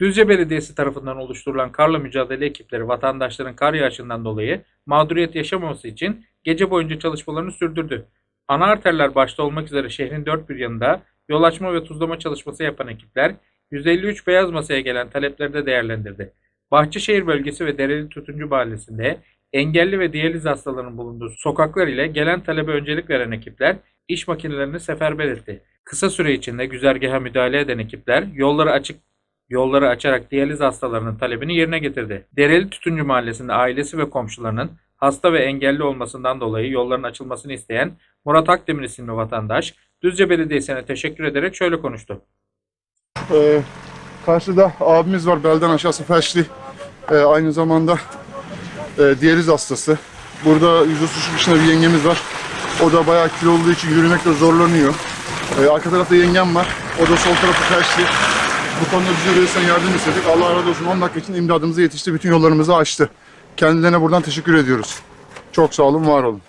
Düzce Belediyesi tarafından oluşturulan karla mücadele ekipleri vatandaşların kar yağışından dolayı mağduriyet yaşamaması için gece boyunca çalışmalarını sürdürdü. Ana arterler başta olmak üzere şehrin dört bir yanında yol açma ve tuzlama çalışması yapan ekipler 153 beyaz masaya gelen talepleri de değerlendirdi. Bahçeşehir bölgesi ve Dereli Tütüncü Mahallesi'nde engelli ve diyaliz hastalarının bulunduğu sokaklar ile gelen talebe öncelik veren ekipler iş makinelerini seferber etti. Kısa süre içinde güzergaha müdahale eden ekipler yolları açık yolları açarak diyaliz hastalarının talebini yerine getirdi. Dereli Tütüncü Mahallesi'nde ailesi ve komşularının hasta ve engelli olmasından dolayı yolların açılmasını isteyen Murat Akdemir isimli vatandaş Düzce Belediyesi'ne teşekkür ederek şöyle konuştu. Ee, karşıda abimiz var belden aşağısı felçli. Ee, aynı zamanda e, diyaliz hastası. Burada yüzüstü dışında bir yengemiz var. O da bayağı kilo olduğu için yürümekte zorlanıyor. Ee, arka tarafta yengem var. O da sol tarafı felçli. Bu konuda bize verirsen yardım istedik. Allah razı olsun 10 dakika için imdadımıza yetişti. Bütün yollarımızı açtı. Kendilerine buradan teşekkür ediyoruz. Çok sağ olun, var olun.